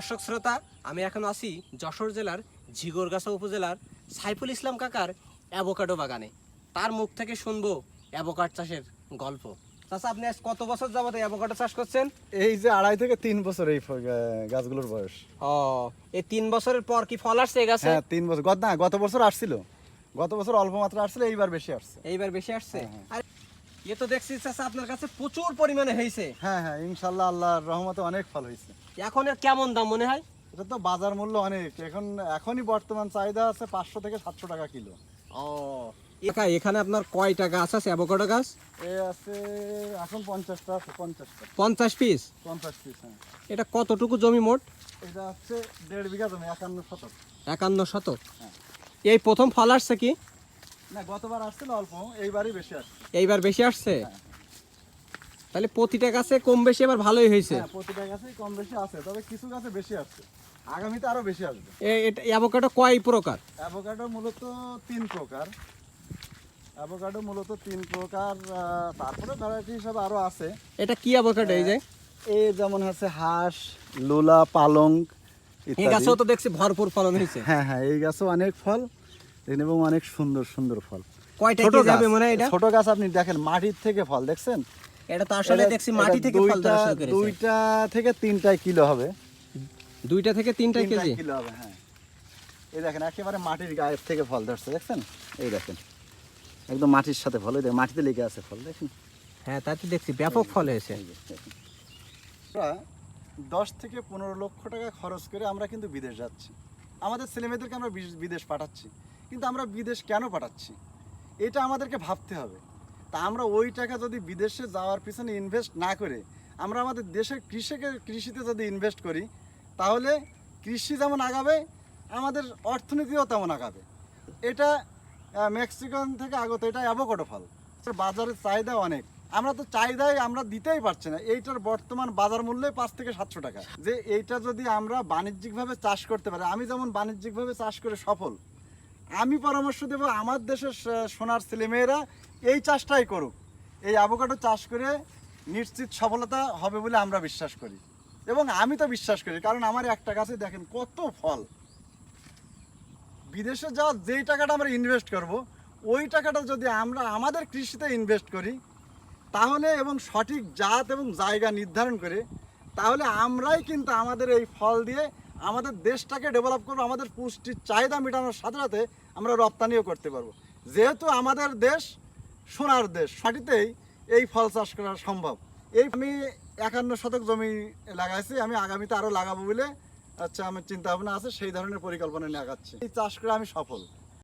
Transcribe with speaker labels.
Speaker 1: দর্শক শ্রোতা আমি এখন আছি যশোর জেলার ঝিগরগাছা উপজেলার সাইফুল ইসলাম কাকার অ্যাভোকাডো বাগানে। তার মুখ থেকে শুনব অ্যাভোকাড চাষের গল্প। চাচা আপনি আজ কত বছর যাবত অ্যাভোকাডো চাষ করছেন?
Speaker 2: এই যে আড়াই থেকে তিন বছর এই গাছগুলোর বয়স।
Speaker 1: ও এই তিন বছরের পর কি ফল আসছে গাছে?
Speaker 2: হ্যাঁ তিন বছর। গত না গত বছর আসছিল। গত বছর অল্প মাত্রা আসছিল এইবার বেশি আসছে।
Speaker 1: এইবার বেশি আসছে?
Speaker 2: হ্যাঁ,
Speaker 1: আর এ তো দেখছি চাচা আপনার কাছে প্রচুর পরিমাণে হয়েছে।
Speaker 2: হ্যাঁ হ্যাঁ ইনশাল্লাহ আল্লাহর রহমতে অনেক ফল হয়েছে।
Speaker 1: এখন এর কেমন দাম মনে হয়?
Speaker 2: এটা তো বাজার মূল্য অনেক। এখন এখনই বর্তমান চাহিদা আছে পাঁচশো থেকে সাতশো টাকা কিলো।
Speaker 1: ও একা এখানে আপনার কয়টা গাছ আছে? অ্যাভোকাডো গাছ?
Speaker 2: এ আছে এখন পঞ্চাশটা আছে পঞ্চাশটা।
Speaker 1: পঞ্চাশ পিস
Speaker 2: পঞ্চাশ পিস হ্যাঁ।
Speaker 1: এটা কতটুকু জমি মোট?
Speaker 2: এটা হচ্ছে দেড় বিঘা জমি একান্ন শতক।
Speaker 1: একান্ন শতক।
Speaker 2: হ্যাঁ।
Speaker 1: এই প্রথম ফল আসছে কি?
Speaker 2: না গতবার আসছিল অল্প এইবারই বেশি আসছে।
Speaker 1: এইবার বেশি আসছে?
Speaker 2: হ্যাঁ।
Speaker 1: তাহলে প্রতিটা গাছে কম বেশি এবার ভালোই হয়েছে।
Speaker 2: হ্যাঁ প্রতিটা গাছে কম বেশি আছে তবে কিছু গাছে বেশি আসছে। আগামীতে আরও বেশি আসবে।
Speaker 1: এটা অ্যাভোকাডো কয় প্রকার?
Speaker 2: অ্যাভোকাডো মূলত তিন প্রকার। অ্যাভোকাডো মূলত তিন প্রকার তারপরে ভ্যারাইটি হিসাবে আরও আছে।
Speaker 1: এটা কি অ্যাভোকাডো এই যে?
Speaker 2: এই যেমন আছে হাঁস লোলা পালং
Speaker 1: এই। গাছেও তো দেখছি ভরপুর ফলন হয়েছে।
Speaker 2: হ্যাঁ হ্যাঁ এই গাছও অনেক ফল। এবং অনেক সুন্দর সুন্দর ফল।
Speaker 1: কয়টা
Speaker 2: ছোট
Speaker 1: যাবে মনে এটা?
Speaker 2: ছোট গাছ আপনি দেখেন মাটির থেকে ফল দেখছেন?
Speaker 1: এটা তো আসলে দেখছি মাটি থেকে ফল ধরা শুরু করেছে।
Speaker 2: দুইটা থেকে তিনটায় কিলো হবে।
Speaker 1: দুইটা থেকে তিনটা কেজি?
Speaker 2: কিলো হবে হ্যাঁ। এই দেখেন একেবারে মাটির গায়ের থেকে ফল ধরছে দেখছেন? এই দেখেন একদম মাটির সাথে ফল দেখেন মাটিতে লেগে আছে ফল দেখেন।
Speaker 1: হ্যাঁ তাতে দেখছি ব্যাপক ফল হয়েছে।
Speaker 2: দেখেন। দশ থেকে পনেরো লক্ষ টাকা খরচ করে আমরা কিন্তু বিদেশ যাচ্ছি। আমাদের ছেলেমেয়েদেরকে আমরা বিদেশ পাঠাচ্ছি। কিন্তু আমরা বিদেশ কেন পাঠাচ্ছি? এটা আমাদেরকে ভাবতে হবে। তা আমরা ওই টাকা যদি বিদেশে যাওয়ার পিছনে ইনভেস্ট না করে, আমরা আমাদের দেশের কৃষিকে কৃষিতে যদি ইনভেস্ট করি, তাহলে কৃষি যেমন আগাবে, আমাদের অর্থনীতিও তেমন আগাবে। এটা মেক্সিকান থেকে আগত, এটা অ্যাভোকাডো ফল। বাজারের চাহিদা অনেক। আমরা তো চাহিদাই আমরা দিতেই পারছি না। এইটার বর্তমান বাজার মূল্যে পাঁচ থেকে সাতশো টাকা। যে এইটা যদি আমরা বাণিজ্যিকভাবে চাষ করতে পারি, আমি যেমন বাণিজ্যিকভাবে চাষ করে সফল আমি পরামর্শ দেবো আমার দেশের সোনার ছেলেমেয়েরা এই চাষটাই করুক। এই অ্যাভোকাডো চাষ করে নিশ্চিত সফলতা হবে বলে আমরা বিশ্বাস করি। এবং আমি তো বিশ্বাস করি, কারণ আমার একটা গাছে দেখেন কত ফল। বিদেশে যাওয়া যেই টাকাটা আমরা ইনভেস্ট করব, ওই টাকাটা যদি আমরা আমাদের কৃষিতে ইনভেস্ট করি, তাহলে এবং সঠিক জাত এবং জায়গা নির্ধারণ করে, তাহলে আমরাই কিন্তু আমাদের এই ফল দিয়ে আমাদের দেশটাকে ডেভেলপ করব, আমাদের পুষ্টির চাহিদা মেটানোর সাথে সাথে আমরা রপ্তানিও করতে পারব। যেহেতু আমাদের দেশ সোনার দেশ সাটিতেই এই ফল চাষ করা সম্ভব। এই আমি একান্ন শতক জমি লাগাইছি, আমি আগামীতে আরও লাগাবো বলে আচ্ছা আমার চিন্তা ভাবনা আছে, সেই ধরনের পরিকল্পনা নিয়ে আগাচ্ছি। এই চাষ করে আমি সফল।